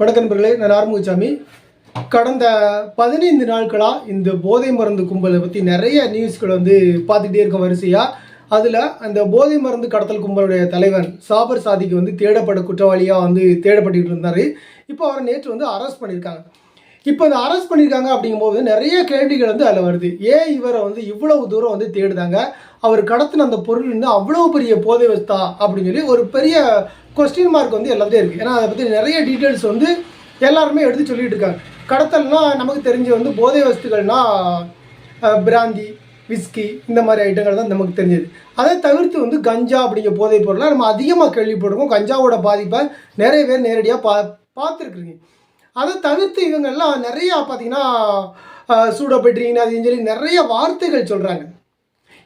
வணக்கம் நான் ஆறுமுகசாமி. கடந்த பதினைந்து நாட்களாக இந்த போதை மருந்து கும்பலை பற்றி நிறைய நியூஸ்கள் வந்து பார்த்துக்கிட்டே இருக்க வரிசையாக அதில் அந்த போதை மருந்து கடத்தல் கும்பலுடைய தலைவன் சாபர் சாதிக்கு வந்து தேடப்பட குற்றவாளியாக வந்து தேடப்பட்டு இருந்தார். இப்போ அவரை நேற்று வந்து அரெஸ்ட் பண்ணியிருக்காங்க. இப்போ இந்த அரெஸ்ட் பண்ணியிருக்காங்க அப்படிங்கும்போது நிறைய கேள்விகள் வந்து அதில் வருது. ஏன் இவரை வந்து இவ்வளவு தூரம் வந்து தேடுதாங்க? அவர் கடத்தின அந்த பொருள் வந்து அவ்வளோ பெரிய போதை வஸ்தா அப்படின்னு சொல்லி ஒரு பெரிய கொஸ்டின் மார்க் வந்து எல்லாத்தையும் இருக்குது ஏன்னா அதை பற்றி நிறைய டீட்டெயில்ஸ் வந்து எல்லாருமே எடுத்து சொல்லிட்டு இருக்காங்க. கடத்தல்னா நமக்கு தெரிஞ்ச வந்து போதை வஸ்துக்கள்னா பிராந்தி விஸ்கி இந்த மாதிரி ஐட்டங்கள் தான் நமக்கு தெரிஞ்சது. அதை தவிர்த்து வந்து கஞ்சா அப்படிங்கிற போதைப் பொருளாக நம்ம அதிகமாக கேள்விப்பட்டிருக்கோம். கஞ்சாவோட பாதிப்பை நிறைய பேர் நேரடியாக பா பார்த்துருக்குறீங்க. அதை தவிர்த்து இவங்கெல்லாம் நிறையா பார்த்தீங்கன்னா சூடப்பெட்ரிங் அது சொல்லி நிறைய வார்த்தைகள் சொல்கிறாங்க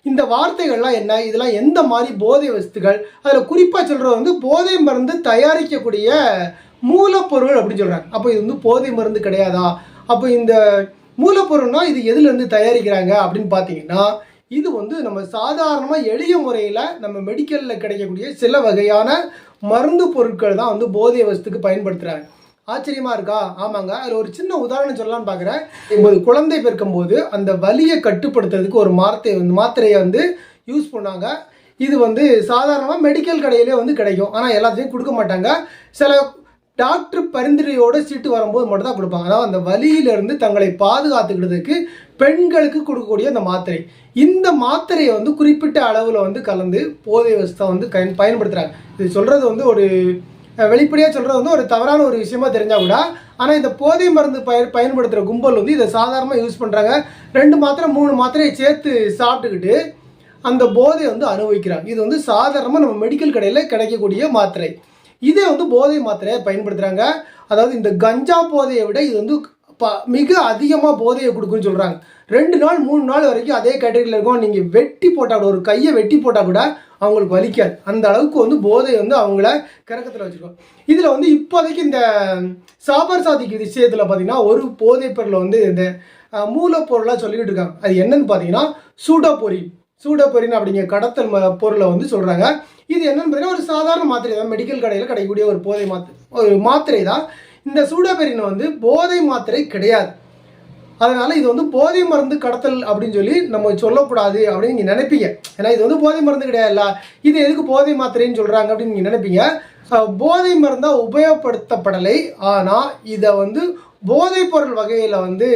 இந்த வார்த்தைகள்லாம் என்ன? இதெல்லாம் எந்த மாதிரி போதை வஸ்துகள்? அதில் குறிப்பாக சொல்கிறது வந்து போதை மருந்து தயாரிக்கக்கூடிய மூலப்பொருள் அப்படின்னு சொல்கிறாங்க அப்போ இது வந்து போதை மருந்து கிடையாதா? அப்போ இந்த மூலப்பொருள்னா இது எதுலேருந்து தயாரிக்கிறாங்க அப்படின்னு பார்த்தீங்கன்னா இது வந்து நம்ம சாதாரணமாக எளிய முறையில் நம்ம மெடிக்கலில் கிடைக்கக்கூடிய சில வகையான மருந்து பொருட்கள் தான் வந்து போதை வஸ்துக்கு பயன்படுத்துகிறாங்க ஆச்சரியமா இருக்கா? ஆமாங்க. அதில் ஒரு சின்ன உதாரணம் சொல்லலாம்னு பார்க்குறேன் இப்போ குழந்தை பிறக்கும்போது அந்த வலியை கட்டுப்படுத்துறதுக்கு ஒரு மாத்திரை வந்து மாத்திரையை வந்து யூஸ் பண்ணாங்க. இது வந்து சாதாரணமாக மெடிக்கல் கடையிலே வந்து கிடைக்கும். ஆனால் எல்லாத்தையும் கொடுக்க மாட்டாங்க. சில டாக்டர் பரிந்துரையோட சீட்டு வரும்போது மட்டும் தான் கொடுப்பாங்க. அதாவது அந்த வலியிலிருந்து தங்களை பாதுகாத்துக்கிறதுக்கு பெண்களுக்கு கொடுக்கக்கூடிய அந்த மாத்திரை. இந்த மாத்திரையை வந்து குறிப்பிட்ட அளவில் வந்து கலந்து போதை வசத்தை வந்து கயன் பயன்படுத்துகிறாங்க இது சொல்கிறது வந்து ஒரு வெளிப்படையாக சொல்கிறது வந்து ஒரு தவறான ஒரு விஷயமா தெரிஞ்சால் கூட ஆனால் இந்த போதை மருந்து பய பயன்படுத்துகிற கும்பல் வந்து இதை சாதாரணமாக யூஸ் பண்ணுறாங்க ரெண்டு மாத்திரை மூணு மாத்திரையை சேர்த்து சாப்பிட்டுக்கிட்டு அந்த போதையை வந்து அனுபவிக்கிறாங்க. இது வந்து சாதாரணமாக நம்ம மெடிக்கல் கடையில் கிடைக்கக்கூடிய மாத்திரை. இதே வந்து போதை மாத்திரையை பயன்படுத்துகிறாங்க அதாவது இந்த கஞ்சா போதையை விட இது வந்து ப மிக அதிகமாக போதையை கொடுக்குன்னு சொல்கிறாங்க ரெண்டு நாள் மூணு நாள் வரைக்கும் அதே கேட்டகரியில் இருக்கும். நீங்கள் வெட்டி போட்டால் கூட ஒரு கையை வெட்டி போட்டால் கூட அவங்களுக்கு வலிக்காது. அந்த அளவுக்கு வந்து போதை வந்து அவங்கள கிறக்கத்தில் வச்சுருக்கோம். இதில் வந்து இப்போதைக்கு இந்த சாபர் சாதிக்கு விஷயத்தில் பார்த்தீங்கன்னா ஒரு போதைப் பொருளை வந்து இந்த மூலப்பொருளாக சொல்லிக்கிட்டு இருக்காங்க. அது என்னன்னு பார்த்தீங்கன்னா சூடோபொரின் சூடோபொரின் அப்படிங்கிற கடத்தல் ம- பொருளை வந்து சொல்கிறாங்க இது என்னன்னு பார்த்தீங்கன்னா ஒரு சாதாரண மாத்திரை தான். மெடிக்கல் கடையில் கிடைக்கக்கூடிய ஒரு போதை மாத்திரை ஒரு மாத்திரை தான் இந்த சூடோபெரின் வந்து போதை மாத்திரை கிடையாது. அதனால இது வந்து போதை மருந்து கடத்தல் அப்படின்னு சொல்லி நம்ம சொல்லக்கூடாது அப்படின்னு நீங்கள் நினைப்பீங்க. ஏன்னா இது வந்து போதை மருந்து கிடையாதுல்ல இது எதுக்கு போதை மாத்திரைன்னு சொல்கிறாங்க அப்படின்னு நீங்கள் நினைப்பீங்க. போதை மருந்தாக உபயோகப்படுத்தப்படலை. ஆனால் இதை வந்து போதைப் பொருள் வகையில் வந்து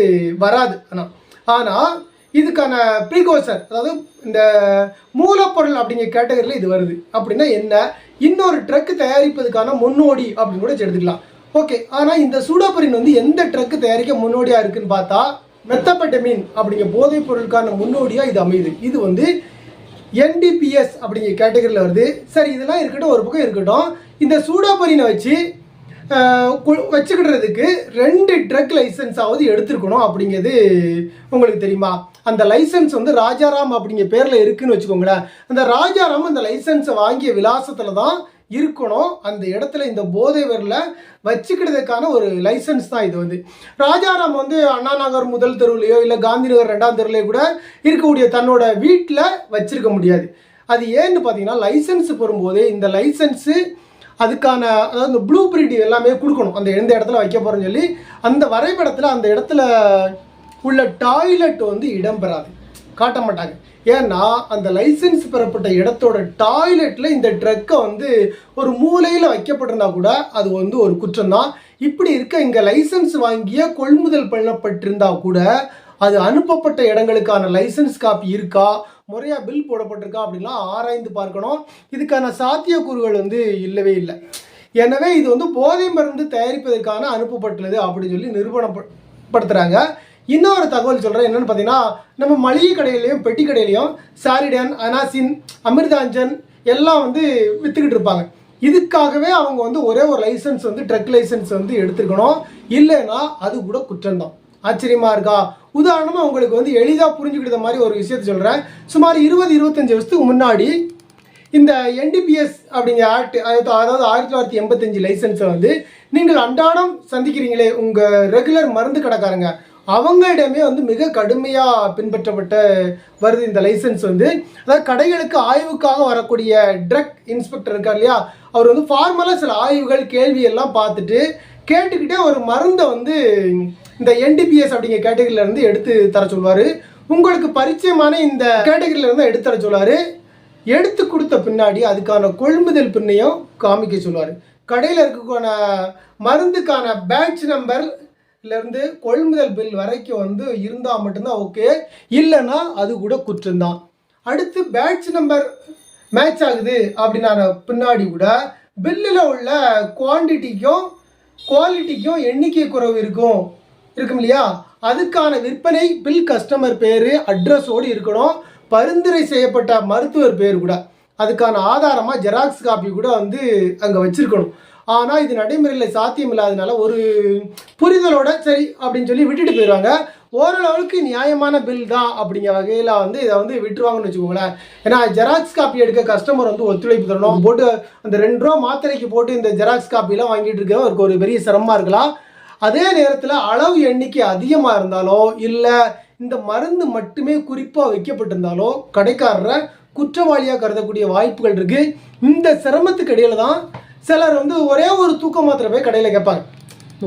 வராது. ஆனால் ஆனால் இதுக்கான ப்ரீகோசர் அதாவது இந்த மூலப்பொருள் அப்படிங்கிற கேட்டகரியில் இது வருது. அப்படின்னா என்ன? இன்னொரு ட்ரக் தயாரிப்பதுக்கான முன்னோடி அப்படின்னு கூட எடுத்துக்கலாம். ஓகே ஆனால் இந்த சூடோபரின் வந்து எந்த ட்ரக் தயாரிக்க முன்னோடியாக இருக்குன்னு பார்த்தா மெத்தப்பட்டமின் அப்படிங்கிற போதைப் பொருளுக்கான முன்னோடியாக இது அமையுது. இது வந்து என்டிபிஎஸ் அப்படிங்கிற கேட்டகரியில் வருது. சரி இதெல்லாம் இருக்கட்டும் ஒரு பக்கம் இருக்கட்டும். இந்த சூடோபரினை வச்சு வச்சுக்கிடுறதுக்கு ரெண்டு ட்ரக் லைசன்ஸாவது எடுத்துருக்கணும் அப்படிங்கிறது உங்களுக்கு தெரியுமா? அந்த லைசன்ஸ் வந்து ராஜாராம் அப்படிங்கிற பேரில் இருக்குன்னு வச்சுக்கோங்களேன். அந்த ராஜாராம் அந்த லைசன்ஸை வாங்கிய விலாசத்தில் தான் இருக்கணும். அந்த இடத்துல இந்த போதை வரல வச்சுக்கிறதுக்கான ஒரு லைசன்ஸ் தான் இது வந்து. ராஜாராம் வந்து அண்ணா நகர் முதல் தெருவுலையோ இல்லை காந்தி நகர் ரெண்டாம் தெருவிலையோ கூட இருக்கக்கூடிய தன்னோட வீட்டில் வச்சிருக்க முடியாது. அது ஏன்னு பார்த்தீங்கன்னா லைசன்ஸ் பெறும்போது இந்த லைசன்ஸு அதுக்கான அதாவது இந்த ப்ளூ பிரிண்ட் எல்லாமே கொடுக்கணும். அந்த எந்த இடத்துல வைக்க போகிறோம்னு சொல்லி அந்த வரைபடத்தில் அந்த இடத்துல உள்ள டாய்லெட் வந்து இடம்பெறாது காட்ட மாட்டாங்க. ஏன்னா அந்த லைசன்ஸ் பெறப்பட்ட இடத்தோட டாய்லெட்டில் இந்த ட்ரக்கை வந்து ஒரு மூலையில் வைக்கப்பட்டிருந்தா கூட அது வந்து ஒரு குற்றம் தான் இப்படி இருக்க இங்கே லைசன்ஸ் வாங்கிய கொள்முதல் பண்ணப்பட்டிருந்தா கூட அது அனுப்பப்பட்ட இடங்களுக்கான லைசன்ஸ் காப்பி இருக்கா? முறையாக பில் போடப்பட்டிருக்கா அப்படின்லாம் ஆராய்ந்து பார்க்கணும். இதுக்கான சாத்தியக்கூறுகள் வந்து இல்லவே இல்லை. எனவே இது வந்து போதை மருந்து தயாரிப்பதற்கான அனுப்பப்பட்டுள்ளது அப்படின்னு சொல்லி நிறுவனப்படுத்துகிறாங்க இன்னொரு தகவல் சொல்கிறேன் என்னென்னு பார்த்தீங்கன்னா நம்ம மளிகை கடையிலையும் பெட்டி கடையிலையும் சாரிடன் அனாசின் அமிர்தாஞ்சன் எல்லாம் வந்து விற்றுக்கிட்டு இருப்பாங்க. இதுக்காகவே அவங்க வந்து ஒரே ஒரு லைசன்ஸ் வந்து ட்ரக் லைசன்ஸ் வந்து எடுத்துருக்கணும். இல்லைன்னா அது கூட குற்றம்தான். ஆச்சரியமாக இருக்கா? உதாரணமாக உங்களுக்கு வந்து எளிதாக புரிஞ்சுக்கிட்ட மாதிரி ஒரு விஷயத்தை சொல்கிறேன் சுமார் இருபது இருபத்தஞ்சி வருஷத்துக்கு முன்னாடி இந்த என்டிபிஎஸ் அப்படிங்கிற ஆக்ட் அதாவது ஆயிரத்தி தொள்ளாயிரத்தி எண்பத்தஞ்சு லைசன்ஸை வந்து நீங்கள் அன்றாடம் சந்திக்கிறீங்களே உங்கள் ரெகுலர் மருந்து கடைக்காரங்க அவங்களிடமே வந்து மிக கடுமையாக பின்பற்றப்பட்ட வருது இந்த லைசன்ஸ் வந்து. அதாவது கடைகளுக்கு ஆய்வுக்காக வரக்கூடிய ட்ரக் இன்ஸ்பெக்டர் இருக்கார் இல்லையா? அவர் வந்து ஃபார்மலாக சில ஆய்வுகள் கேள்வி எல்லாம் பார்த்துட்டு கேட்டுக்கிட்டே ஒரு மருந்தை வந்து இந்த என்டிபிஎஸ் அப்படிங்கிற கேட்டகரியிலேருந்து எடுத்து தர சொல்லுவார் உங்களுக்கு பரிச்சயமான இந்த கேட்டகரியிலேருந்து எடுத்து தர சொல்வார். எடுத்து கொடுத்த பின்னாடி அதுக்கான கொள்முதல் பின்னையும் காமிக்க சொல்லுவார் கடையில் இருக்கக்கான மருந்துக்கான பேட்ச் நம்பர் இருந்து கொள்முதல் பில் வரைக்கும் வந்து இருந்தால் மட்டும்தான் ஓகே இல்லைன்னா அது கூட குற்றம்தான். அடுத்து பேட்ச் நம்பர் மேட்ச் ஆகுது அப்படின்னா பின்னாடி கூட பில்லில் உள்ள குவான்டிட்டிக்கும் குவாலிட்டிக்கும் எண்ணிக்கை குறைவு இருக்கும். இருக்கும் இல்லையா? அதுக்கான விற்பனை பில் கஸ்டமர் பேர் அட்ரஸோடு இருக்கணும். பரிந்துரை செய்யப்பட்ட மருத்துவர் பேர் கூட. அதுக்கான ஆதாரமாக ஜெராக்ஸ் காப்பி கூட வந்து அங்கே வச்சுருக்கணும். ஆனால் இது நடைமுறையில் சாத்தியம் இல்லாதனால ஒரு புரிதலோட சரி அப்படின்னு சொல்லி விட்டுட்டு போயிடுவாங்க. ஓரளவுக்கு நியாயமான பில் தான் அப்படிங்கிற வகையில் வந்து இதை வந்து விட்டுருவாங்கன்னு வச்சுக்கோங்களேன். ஏன்னா ஜெராக்ஸ் காப்பி எடுக்க கஸ்டமர் வந்து ஒத்துழைப்பு தரணும். போட்டு அந்த ரெண்டு ரூபா மாத்திரைக்கு போட்டு இந்த ஜெராக்ஸ் காப்பிலாம் வாங்கிட்டு இருக்க அவருக்கு ஒரு பெரிய சிரமமாக இருக்கலாம். அதே நேரத்தில் அளவு எண்ணிக்கை அதிகமாக இருந்தாலோ இல்லை இந்த மருந்து மட்டுமே குறிப்பாக வைக்கப்பட்டிருந்தாலோ கடைக்காரரை குற்றவாளியாக கருதக்கூடிய வாய்ப்புகள் இருக்குது இந்த சிரமத்துக்கு இடையில தான் சிலர் வந்து ஒரே ஒரு தூக்க மாத்திரை போய் கடையில் கேட்பாங்க.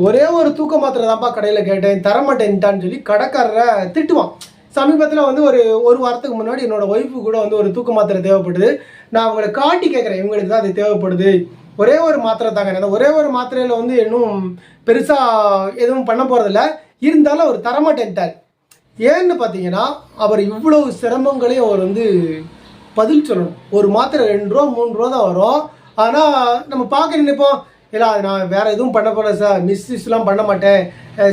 ஒரே ஒரு தூக்க மாத்திரை தான்ப்பா கடையில் கேட்டேன் தரமாட்டேன்ட்டான்னு சொல்லி கடைக்காரரை திட்டுவான். சமீபத்தில் வந்து ஒரு ஒரு வாரத்துக்கு முன்னாடி என்னோடய ஒய்ஃபு கூட வந்து ஒரு தூக்க மாத்திரை தேவைப்படுது. நான் அவங்களை காட்டி கேட்குறேன் இவங்களுக்கு தான் அது தேவைப்படுது. ஒரே ஒரு மாத்திரை தாங்க அந்த ஒரே ஒரு மாத்திரையில் வந்து இன்னும் பெருசாக எதுவும் பண்ண போகிறதில்ல இருந்தாலும் அவர் தரமாட்டேன்ட்டார். ஏன்னு பார்த்தீங்கன்னா அவர் இவ்வளவு சிரமங்களையும் அவர் வந்து பதில் சொல்லணும். ஒரு மாத்திரை ரெண்டு ரூபா மூணு ரூபா தான் வரும். ஆனால் நம்ம பார்க்க நினைப்போம் இல்லை நான் வேற எதுவும் பண்ண போகிறேன் சார் மிஸ்யூஸ்லாம் பண்ண மாட்டேன்.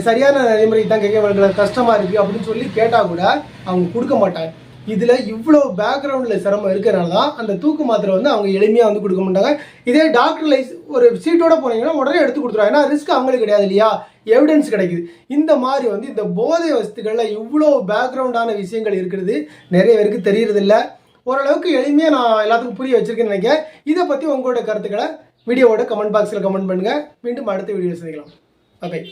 சரியான நடைமுறைக்கு தான் கேட்க வேண்டிய கஷ்டமாக இருக்குது அப்படின்னு சொல்லி கேட்டால் கூட அவங்க கொடுக்க மாட்டாங்க. இதில் இவ்வளோ பேக்ரவுண்டில் சிரமம் இருக்கிறனால தான் அந்த தூக்கு மாத்திரை வந்து அவங்க எளிமையாக வந்து கொடுக்க மாட்டாங்க. இதே டாக்டர் லைஸ் ஒரு சீட்டோட போனீங்கன்னா உடனே எடுத்து கொடுத்துருவாங்க. ஏன்னா ரிஸ்க் அவங்களுக்கு கிடையாது இல்லையா? எவிடன்ஸ் கிடைக்குது. இந்த மாதிரி வந்து இந்த போதை வஸ்துகளில் இவ்வளோ பேக்ரவுண்டான விஷயங்கள் இருக்கிறது நிறைய பேருக்கு தெரியறதில்லை. ஓரளவுக்கு எளிமையாக நான் எல்லாத்துக்கும் புரிய வச்சுருக்கேன்னு நினைக்கிறேன். இதை பற்றி உங்களோட கருத்துக்களை வீடியோவோட கமெண்ட் பாக்ஸில் கமெண்ட் பண்ணுங்கள் மீண்டும் அடுத்த வீடியோ சந்திக்கலாம். ஓகே